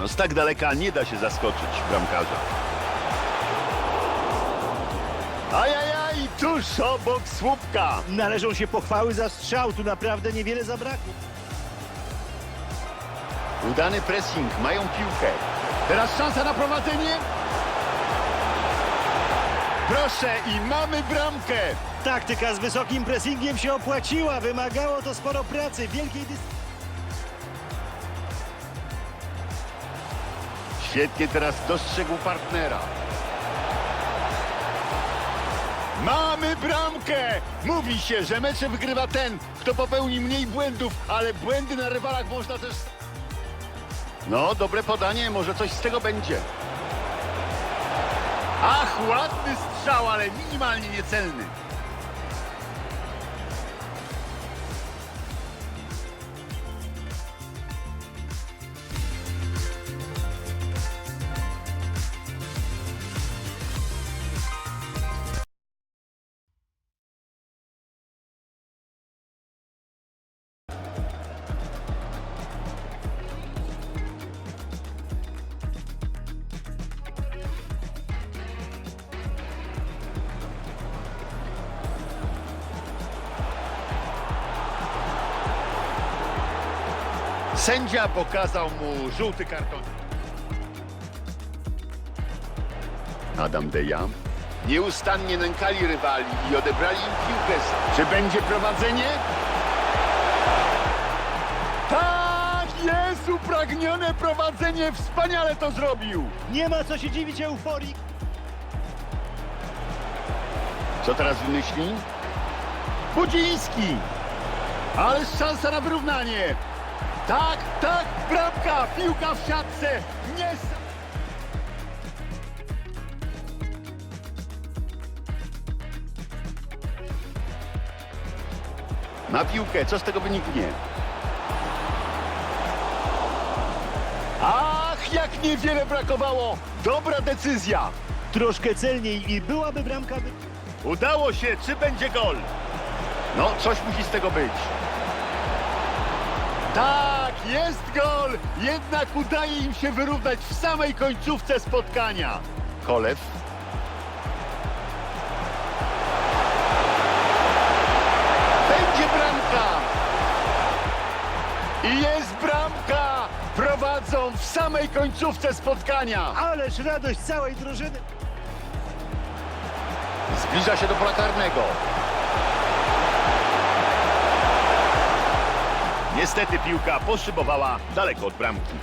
No z tak daleka nie da się zaskoczyć bramkarza. Ajajaj, tuż obok słupka. Należą się pochwały za strzał, tu naprawdę niewiele zabrakło. Udany pressing, mają piłkę. Teraz szansa na prowadzenie. Proszę i mamy bramkę. Taktyka z wysokim pressingiem się opłaciła, wymagało to sporo pracy, wielkiej dys... Świetnie teraz dostrzegł partnera. Mamy bramkę! Mówi się, że mecze wygrywa ten, kto popełni mniej błędów, ale błędy na rywalach można też... No, dobre podanie, może coś z tego będzie. Ach, ładny strzał, ale minimalnie niecelny. Sędzia pokazał mu żółty karton. Adam De Jam nieustannie nękali rywali i odebrali im piłkę. Czy będzie prowadzenie? Tak, jest upragnione prowadzenie. Wspaniale to zrobił. Nie ma co się dziwić euforii. Co teraz wymyśli? Budziński! Ale szansa na wyrównanie! Tak, tak, bramka! Piłka w siatce! Nie... Na piłkę, co z tego wyniknie? Ach, jak niewiele brakowało! Dobra decyzja! Troszkę celniej i byłaby bramka... Udało się, czy będzie gol? No, coś musi z tego być. Tak, jest gol! Jednak udaje im się wyrównać w samej końcówce spotkania. Kolew. Będzie bramka! I jest bramka! Prowadzą w samej końcówce spotkania. Ależ radość całej drużyny. Zbliża się do pola karnego. Niestety piłka poszybowała daleko od bramki.